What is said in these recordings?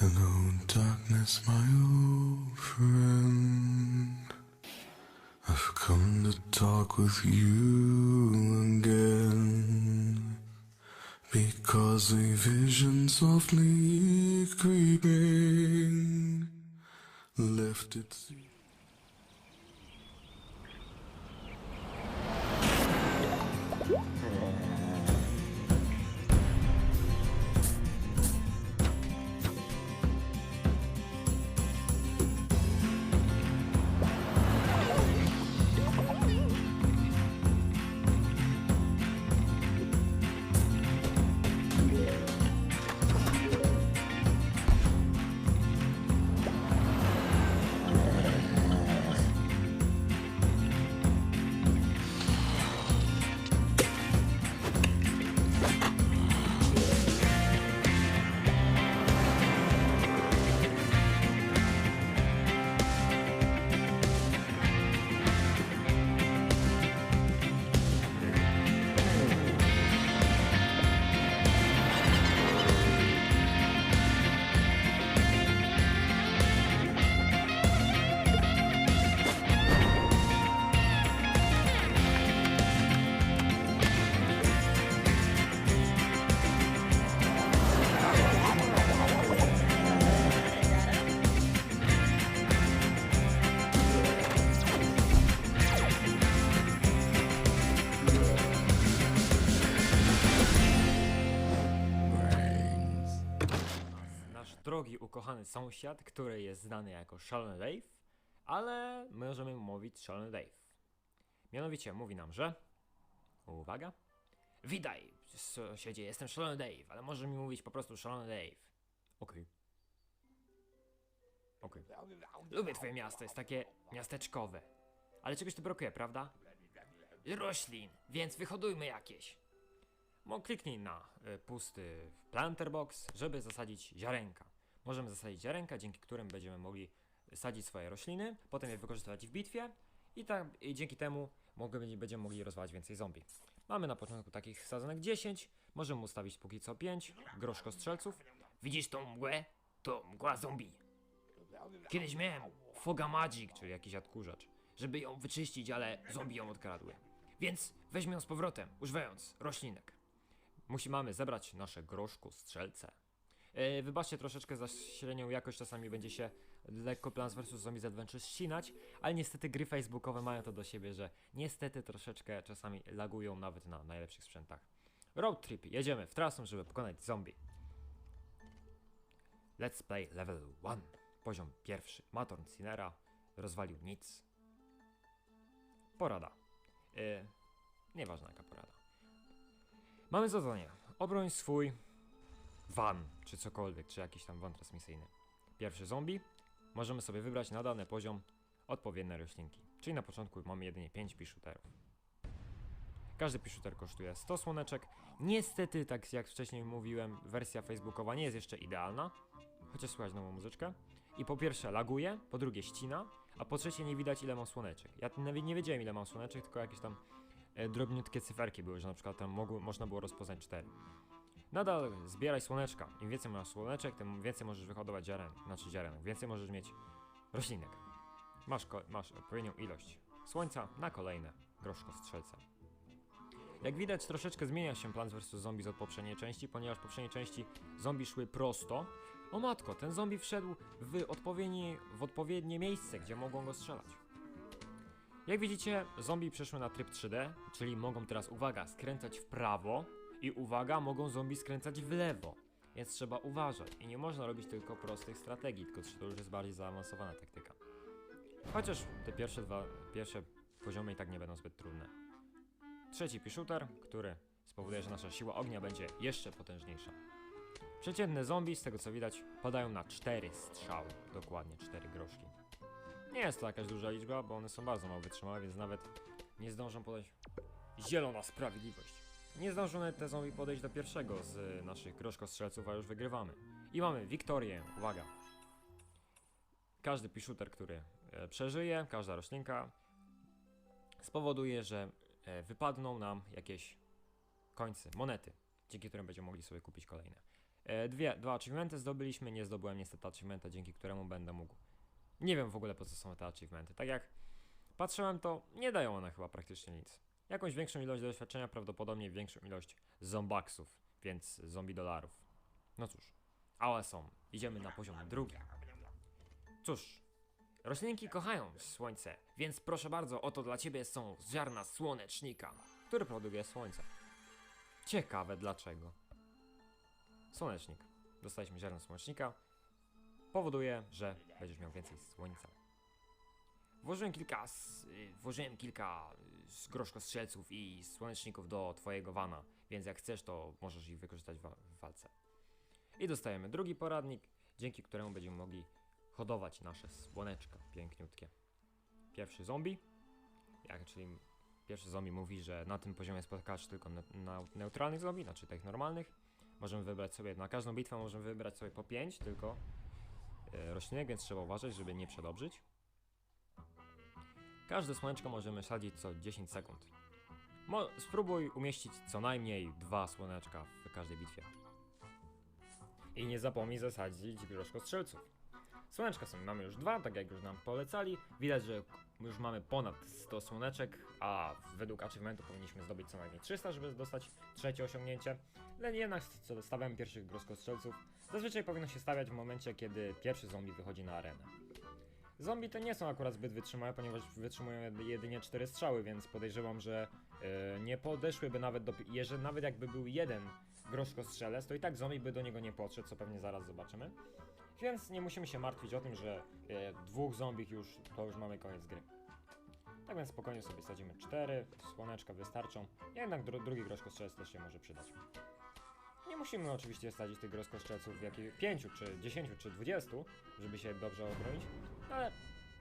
Hello, darkness, my old friend. I've come to talk with you again. Because a vision softly creeping left its. Ukochany sąsiad, który jest znany jako Szalony Dave, ale możemy mówić Szalony Dave. Mianowicie mówi nam, że... Uwaga. Witaj, sąsiedzie, jestem Szalony Dave, ale może mi mówić po prostu Szalony Dave. Okej. Okej. Lubię twoje miasto, jest takie miasteczkowe. Ale czegoś tu brakuje, prawda? Roślin, więc wyhodujmy jakieś. Mo kliknij na y, pusty planter box, żeby zasadzić ziarenka. Możemy zasadzić ziarenka, dzięki którym będziemy mogli sadzić swoje rośliny, potem je wykorzystywać w bitwie i, i dzięki temu mogę, będziemy mogli rozwalać więcej zombie. Mamy na początku takich sadzonek 10, możemy ustawić póki co 5, groszko strzelców. Widzisz tą mgłę? To mgła zombie. Kiedyś miałem Foga Magic, czyli jakiś odkurzacz, żeby ją wyczyścić, ale zombie ją odkradły. Więc weźmy ją z powrotem, używając roślinek. Musi mamy zebrać nasze groszku strzelce. Yy, wybaczcie troszeczkę za średnią jakość, czasami będzie się lekko Plants vs Zombies Adventure ścinać, ale niestety gry facebookowe mają to do siebie, że niestety troszeczkę czasami lagują nawet na najlepszych sprzętach. Road trip, jedziemy w trasę, żeby pokonać zombie. Let's play level 1. Poziom pierwszy. Matorn Cinera rozwalił nic. Porada. Yy, nieważna jaka porada. Mamy zadanie. Obroń swój van, czy cokolwiek, czy jakiś tam van transmisyjny. Pierwszy zombie. Możemy sobie wybrać na dany poziom odpowiednie roślinki. Czyli na początku mamy jedynie 5 piszuterów. Każdy piszuter kosztuje 100 słoneczek. Niestety, tak jak wcześniej mówiłem, wersja facebookowa nie jest jeszcze idealna, chociaż słychać nową muzyczkę. I po pierwsze laguje, po drugie ścina, a po trzecie nie widać ile mam słoneczek. Ja nawet nie wiedziałem ile mam słoneczek, tylko jakieś tam e, drobniutkie cyferki były, że na przykład tam mogły, można było rozpoznać 4. Nadal zbieraj słoneczka. Im więcej masz słoneczek, tym więcej możesz wyhodować ziaren, znaczy ziarenek, więcej możesz mieć roślinek. Masz, masz odpowiednią ilość słońca na kolejne groszko strzelce. Jak widać, troszeczkę zmienia się Plants vs. Zombies od poprzedniej części, ponieważ w poprzedniej części zombie szły prosto. O matko, ten zombie wszedł w, w odpowiednie miejsce, gdzie mogą go strzelać. Jak widzicie, zombie przeszły na tryb 3D, czyli mogą teraz, uwaga, skręcać w prawo i uwaga, mogą zombie skręcać w lewo. Więc trzeba uważać i nie można robić tylko prostych strategii, tylko to już jest bardziej zaawansowana taktyka. Chociaż te pierwsze dwa, pierwsze poziomy i tak nie będą zbyt trudne. Trzeci piszuter, który spowoduje, że nasza siła ognia będzie jeszcze potężniejsza. Przeciętne zombie, z tego co widać, padają na 4 strzały, dokładnie 4 groszki. Nie jest to jakaś duża liczba, bo one są bardzo mało wytrzymałe, więc nawet nie zdążą podejść. Zielona sprawiedliwość. Nie nawet te zombie podejść do pierwszego z naszych groszkostrzelców, a już wygrywamy. I mamy Wiktorię, uwaga. Każdy piszuter, który e, przeżyje, każda roślinka spowoduje, że e, wypadną nam jakieś końce, monety, dzięki którym będziemy mogli sobie kupić kolejne. E, dwie, dwa achievementy zdobyliśmy, nie zdobyłem niestety achievementa, dzięki któremu będę mógł. Nie wiem w ogóle po co są te achievementy. Tak jak patrzyłem, to nie dają one chyba praktycznie nic. Jakąś większą ilość doświadczenia, prawdopodobnie większą ilość zombaksów, więc zombie dolarów. No cóż, ale są. Idziemy na poziom drugi. Cóż, roślinki kochają słońce, więc proszę bardzo, oto dla ciebie są ziarna słonecznika, który produkuje słońce. Ciekawe dlaczego. Słonecznik. Dostaliśmy ziarno słonecznika. Powoduje, że będziesz miał więcej słońca. Włożyłem kilka, s- y, włożyłem kilka y, z groszkostrzelców i słoneczników do twojego wana, więc jak chcesz, to możesz ich wykorzystać w walce. I dostajemy drugi poradnik, dzięki któremu będziemy mogli hodować nasze słoneczka piękniutkie. Pierwszy zombie, jak, czyli pierwszy zombie mówi, że na tym poziomie spotkasz tylko ne- neutralnych zombie, znaczy tych normalnych. Możemy wybrać sobie, na każdą bitwę możemy wybrać sobie po 5 tylko e, roślinek, więc trzeba uważać, żeby nie przedobrzyć. Każde słoneczko możemy sadzić co 10 sekund. Mo spróbuj umieścić co najmniej dwa słoneczka w każdej bitwie. I nie zapomnij zasadzić groszkostrzelców. Słoneczka są, mamy już dwa, tak jak już nam polecali. Widać, że już mamy ponad 100 słoneczek, a według achievementu powinniśmy zdobyć co najmniej 300, żeby dostać trzecie osiągnięcie. Ale jednak stawiamy pierwszych groszkostrzelców. Zazwyczaj powinno się stawiać w momencie, kiedy pierwszy zombie wychodzi na arenę. Zombie te nie są akurat zbyt wytrzymałe, ponieważ wytrzymują jedy- jedynie 4 strzały, więc podejrzewam, że e, nie podeszłyby nawet do... Jeżeli nawet jakby był jeden groszkostrzelec, to i tak zombie by do niego nie podszedł, co pewnie zaraz zobaczymy. Więc nie musimy się martwić o tym, że e, dwóch zombich już, to już mamy koniec gry. Tak więc spokojnie sobie sadzimy cztery, słoneczka wystarczą, jednak dru drugi groszkostrzelec też się może przydać. Nie musimy oczywiście sadzić tych groszkostrzelców w jakich 5 czy 10 czy 20, żeby się dobrze obronić, ale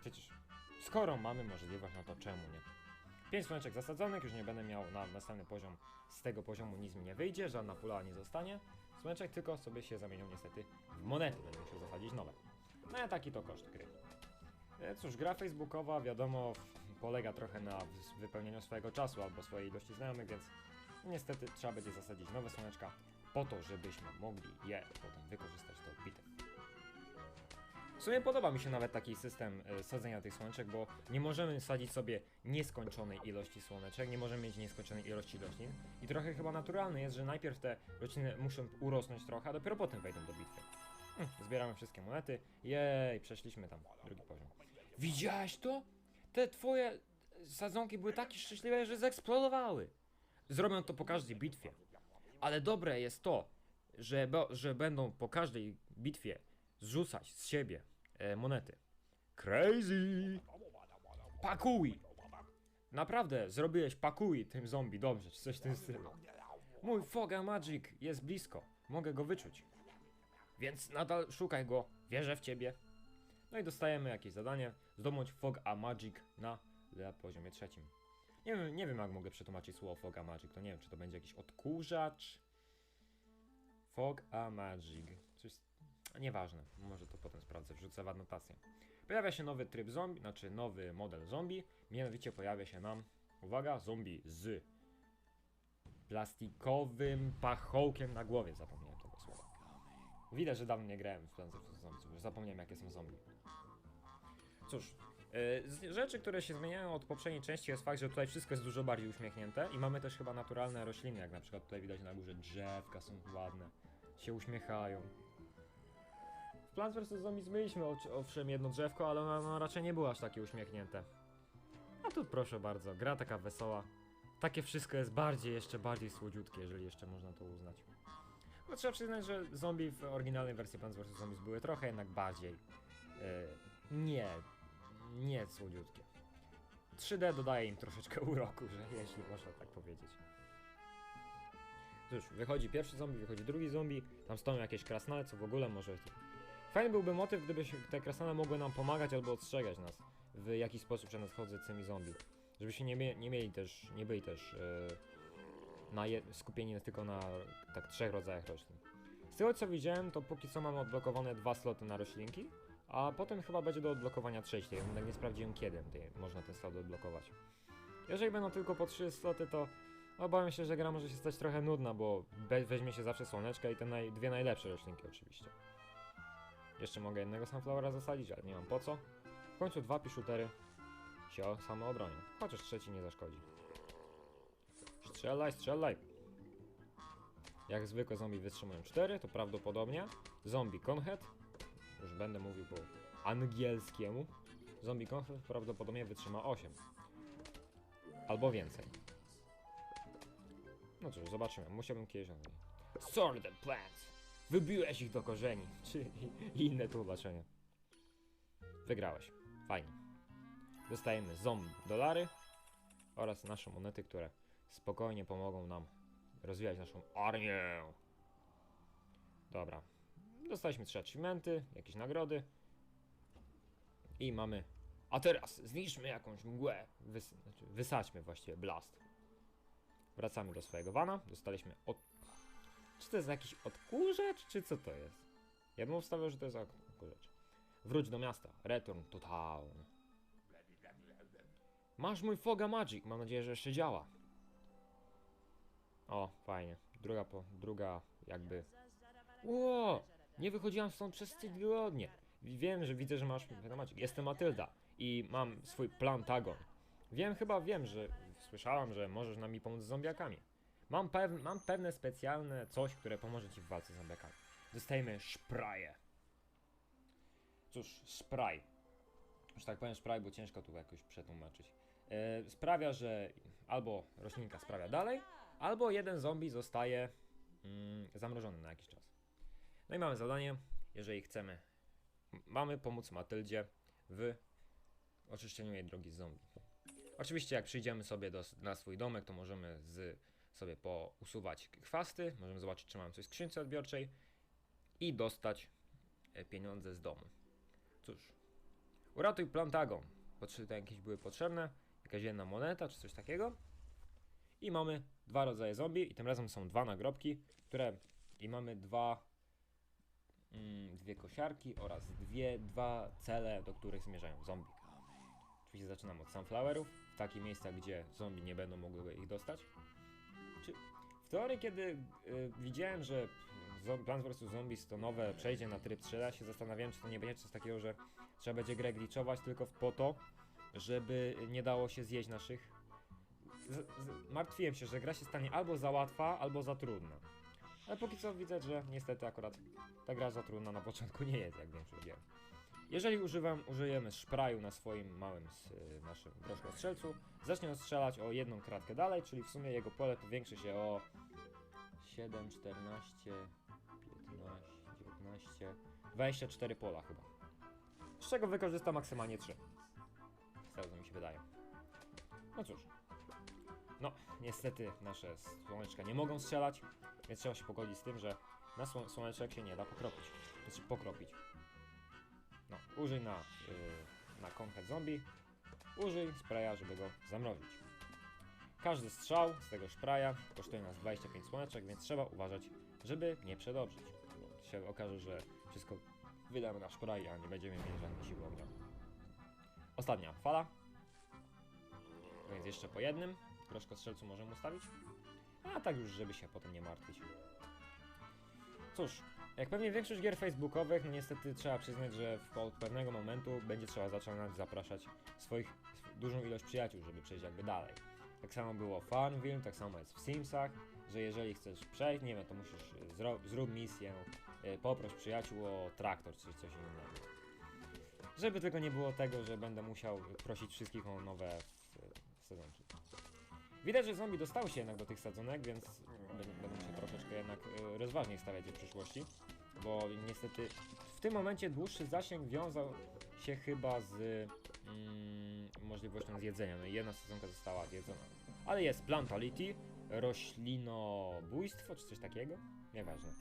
przecież skoro mamy możliwość, no to czemu nie? 5 słoneczek zasadzonych, już nie będę miał na następny poziom, z tego poziomu nic mi nie wyjdzie, żadna pula nie zostanie. Słoneczek tylko sobie się zamienią niestety w monety, będę musiał zasadzić nowe. No a taki to koszt gry. E, Cóż, gra facebookowa wiadomo polega trochę na wypełnieniu swojego czasu albo swojej ilości znajomych, więc niestety trzeba będzie zasadzić nowe słoneczka po to, żebyśmy mogli je potem wykorzystać do bitew. W sumie podoba mi się nawet taki system e, sadzenia tych słoneczek, bo nie możemy sadzić sobie nieskończonej ilości słoneczek, nie możemy mieć nieskończonej ilości roślin i trochę chyba naturalne jest, że najpierw te rośliny muszą urosnąć trochę, a dopiero potem wejdą do bitwy. Hm, zbieramy wszystkie monety, jej, przeszliśmy tam drugi poziom. Widziałeś to? Te twoje sadzonki były takie szczęśliwe, że zaeksplodowały. Zrobią to po każdej bitwie. Ale dobre jest to, że, że będą po każdej bitwie zrzucać z siebie e, monety. Crazy! Pakuj! Naprawdę, zrobiłeś pakuj tym zombie, dobrze, czy coś w tym stylu. Mój Foga Magic jest blisko, mogę go wyczuć. Więc nadal szukaj go, wierzę w ciebie. No i dostajemy jakieś zadanie, zdobądź Fog a Magic na, na poziomie trzecim. Nie wiem, nie wiem jak mogę przetłumaczyć słowo Fog a Magic, to nie wiem czy to będzie jakiś odkurzacz. Fog a Magic. Coś... Nieważne, może to potem sprawdzę, wrzucę w adnotację. Pojawia się nowy tryb zombie, znaczy nowy model zombie. Mianowicie pojawia się nam, uwaga, zombie z plastikowym pachołkiem na głowie. Zapomniałem tego słowa. Widać, że dawno nie grałem w Plants vs. Zombies, zapomniałem jakie są zombie. Cóż, z rzeczy, które się zmieniają od poprzedniej części jest fakt, że tutaj wszystko jest dużo bardziej uśmiechnięte i mamy też chyba naturalne rośliny, jak na przykład tutaj widać na górze drzewka są ładne, się uśmiechają. W Plants vs. Zombies oczy- owszem jedno drzewko, ale ono, ono raczej nie było aż takie uśmiechnięte. A tu proszę bardzo, gra taka wesoła. Takie wszystko jest bardziej, jeszcze bardziej słodziutkie, jeżeli jeszcze można to uznać. Bo trzeba przyznać, że zombie w oryginalnej wersji Plants vs. Zombies były trochę jednak bardziej e, nie, nie słodziutkie. 3D dodaje im troszeczkę uroku, że jeśli można tak powiedzieć. Cóż, wychodzi pierwszy zombie, wychodzi drugi zombie, tam stoją jakieś krasnale, co w ogóle może... Fajny byłby motyw, gdyby te krasnale mogły nam pomagać albo ostrzegać nas w jakiś sposób przed nadchodzącymi zombie. Żeby się nie, nie mieli też, nie byli też e, na skupieni tylko na tak trzech rodzajach roślin. Z tego co widziałem, to póki co mamy odblokowane dwa sloty na roślinki, a potem chyba będzie do odblokowania trzeciej. Jednak nie sprawdziłem kiedy można ten slot odblokować. Jeżeli będą tylko po trzy sloty, to Obawiam się, że gra może się stać trochę nudna, bo weźmie się zawsze słoneczka i te naj- dwie najlepsze roślinki oczywiście. Jeszcze mogę jednego sunflowera zasadzić, ale nie mam po co. W końcu dwa piszutery się same obronią. Chociaż trzeci nie zaszkodzi. Strzelaj, strzelaj! Jak zwykle zombie wytrzymują 4, to prawdopodobnie zombie conhead, już będę mówił po angielskiemu, zombie conhead prawdopodobnie wytrzyma 8. Albo więcej. No cóż, zobaczymy. Musiałbym kiedyś nazwać. Sorry the plants! Wybiłeś ich do korzeni. Czy i inne tłumaczenia. Wygrałeś. Fajnie. Dostajemy zombie dolary oraz nasze monety, które spokojnie pomogą nam rozwijać naszą armię. Dobra. Dostaliśmy trzy achievementy, jakieś nagrody. I mamy... A teraz zniszczmy jakąś mgłę. Wys... Znaczy, wysadźmy właściwie blast. Wracamy do swojego wana. Dostaliśmy od... Czy to jest jakiś odkurzacz, czy co to jest? Ja bym ustawiał, że to jest odkurzacz. Wróć do miasta. Return to town. Masz mój Foga Magic. Mam nadzieję, że jeszcze działa. O, fajnie. Druga po... Druga jakby... Ło! Nie wychodziłam stąd przez tygodnie. Wiem, że widzę, że masz. Jestem Matylda i mam swój plantagon. Wiem, chyba wiem, że słyszałam, że możesz nam mi pomóc z zombiakami. Mam, pew mam pewne specjalne coś, które pomoże ci w walce z zombiakami. Dostajemy szpraje. Cóż, spraj. Że tak powiem spraj, bo ciężko tu jakoś przetłumaczyć. E, sprawia, że albo roślinka sprawia dalej, albo jeden zombie zostaje mm, zamrożony na jakiś czas. No i mamy zadanie, jeżeli chcemy, mamy pomóc Matyldzie w oczyszczeniu jej drogi z zombie. Oczywiście jak przyjdziemy sobie do, na swój domek, to możemy z, sobie pousuwać chwasty, możemy zobaczyć, czy mamy coś w skrzynce odbiorczej i dostać e, pieniądze z domu. Cóż, uratuj Plantagon, to jakieś były potrzebne, jakaś jedna moneta, czy coś takiego. I mamy dwa rodzaje zombie i tym razem są dwa nagrobki, które i mamy dwa dwie kosiarki oraz dwie, dwa cele, do których zmierzają zombie. Oczywiście zaczynam od sunflowerów, w takich miejscach, gdzie zombie nie będą mogły ich dostać. Czy w teorii, kiedy y, widziałem, że Plants vs. Zombies to nowe przejdzie na tryb 3, ja się zastanawiałem, czy to nie będzie coś takiego, że trzeba będzie grę glitchować tylko po to, żeby nie dało się zjeść naszych... Z, z, martwiłem się, że gra się stanie albo za łatwa, albo za trudna. Ale póki co widzę, że niestety akurat ta gra za trudna na początku nie jest, jak większość gier. Jeżeli używam, użyjemy szpraju na swoim małym s- y, naszym groszkostrzelcu, zacznie on strzelać o jedną kratkę dalej, czyli w sumie jego pole powiększy się o 7, 14, 15, 19, 24 pola chyba. Z czego wykorzysta maksymalnie 3. Z tego mi się wydaje. No cóż. No, niestety nasze słoneczka nie mogą strzelać, więc trzeba się pogodzić z tym, że na słon- słoneczek się nie da pokropić. Znaczy pokropić. No, użyj na, yy, na Conhead Zombie. Użyj spraya, żeby go zamrozić. Każdy strzał z tego spraya kosztuje nas 25 słoneczek, więc trzeba uważać, żeby nie przedobrzyć. Bo się okaże, że wszystko wydamy na spray, a nie będziemy mieli żadnej siły ognia. Ostatnia fala. Więc jeszcze po jednym. Groszkostrzelcu możemy ustawić. A tak już, żeby się potem nie martwić. Cóż, jak pewnie większość gier facebookowych, niestety trzeba przyznać, że od pewnego momentu będzie trzeba zaczynać zapraszać swoich dużą ilość przyjaciół, żeby przejść jakby dalej. Tak samo było w Farmville, tak samo jest w Simsach, że jeżeli chcesz przejść, nie wiem, to musisz y, zrób misję, y, poproś przyjaciół o traktor czy coś innego. Żeby tylko nie było tego, że będę musiał prosić wszystkich o nowe sadzonki. Widać, że zombie dostały się jednak do tych sadzonek, więc będę, musiał troszeczkę jednak y, rozważniej stawiać w przyszłości, bo niestety w tym momencie dłuższy zasięg wiązał się chyba z mm, możliwością zjedzenia. No jedna sadzonka została zjedzona. Ale jest plantality, roślinobójstwo czy coś takiego. Nieważne.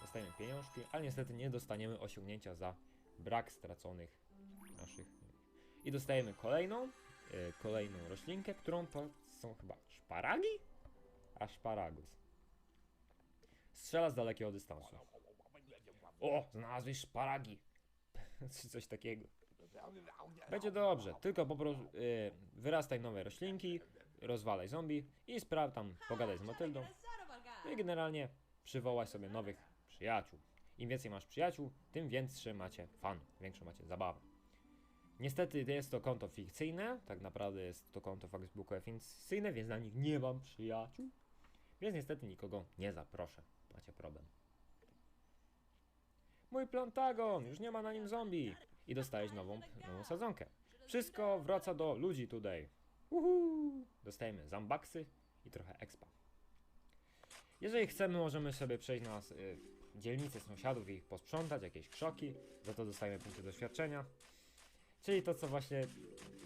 Dostajemy pieniążki, ale niestety nie dostaniemy osiągnięcia za brak straconych naszych. I dostajemy kolejną, kolejną roślinkę, którą to są chyba szparagi? Aszparagus. Strzela z dalekiego dystansu. O, znalazłeś szparagi. Czy coś takiego. Będzie dobrze, tylko po prostu y, wyrastaj nowe roślinki, rozwalaj zombie i spraw tam, pogadaj z Matyldą. No i generalnie przywołaj sobie nowych przyjaciół. Im więcej masz przyjaciół, tym większy macie fan, większą macie zabawę. Niestety jest to konto fikcyjne, tak naprawdę jest to konto facebookowe fikcyjne, więc na nich nie mam przyjaciół. Więc niestety nikogo nie zaproszę. Macie problem. Mój plantagon, już nie ma na nim zombie. I dostajesz nową, nową sadzonkę. Wszystko wraca do ludzi tutaj. Uhu. Dostajemy zambaksy i trochę expa. Jeżeli chcemy, możemy sobie przejść na y, dzielnicę sąsiadów i ich posprzątać, jakieś krzoki, za to dostajemy punkty doświadczenia. Czyli to, co właśnie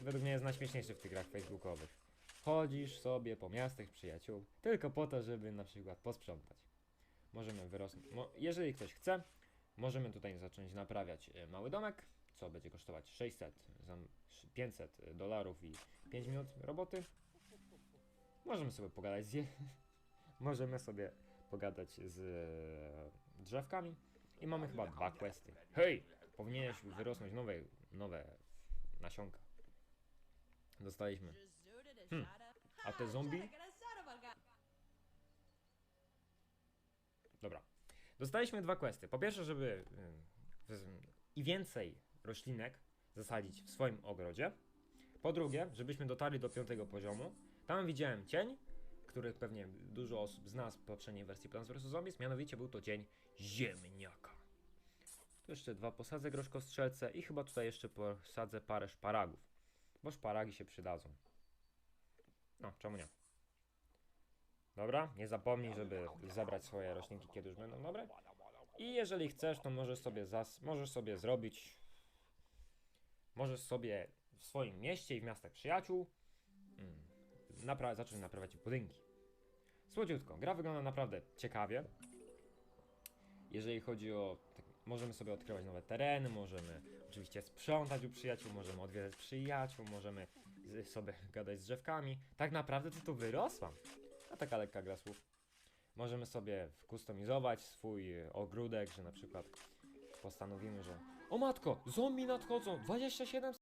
według mnie jest najśmieszniejsze w tych grach facebookowych. Chodzisz sobie po miastach przyjaciół, tylko po to, żeby na przykład posprzątać. Możemy wyrosnąć. Mo jeżeli ktoś chce, możemy tutaj zacząć naprawiać e, mały domek, co będzie kosztować 600, za 500 dolarów i 5 minut roboty. Możemy sobie pogadać z. Możemy sobie pogadać z e, drzewkami i mamy chyba dwa questy. Hej! Powinieneś wyrosnąć nowe, nowe nasionka. Dostaliśmy. Hmm. A te zombie? Dobra. Dostaliśmy dwa questy. Po pierwsze, żeby w- i więcej roślinek zasadzić w swoim ogrodzie. Po drugie, żebyśmy dotarli do piątego poziomu. Tam widziałem cień, który pewnie dużo osób zna z poprzedniej wersji Plants vs. Zombies, mianowicie był to dzień ziemniaka. Tu jeszcze dwa posadzę groszkostrzelce i chyba tutaj jeszcze posadzę parę szparagów, bo szparagi się przydadzą. No, czemu nie? Dobra, nie zapomnij, żeby zabrać swoje roślinki, kiedy już będą dobre. I jeżeli chcesz, to możesz sobie, zas możesz sobie zrobić, możesz sobie w swoim mieście i w miastach przyjaciół mm, napra zacząć naprawiać budynki. Słodziutko, gra wygląda naprawdę ciekawie. Jeżeli chodzi o, możemy sobie odkrywać nowe tereny, możemy oczywiście sprzątać u przyjaciół, możemy odwiedzać przyjaciół, możemy sobie gadać z drzewkami. Tak naprawdę to tu wyrosłam. A taka lekka gra słów. Możemy sobie kustomizować swój ogródek, że na przykład postanowimy, że o matko, zombie nadchodzą, 27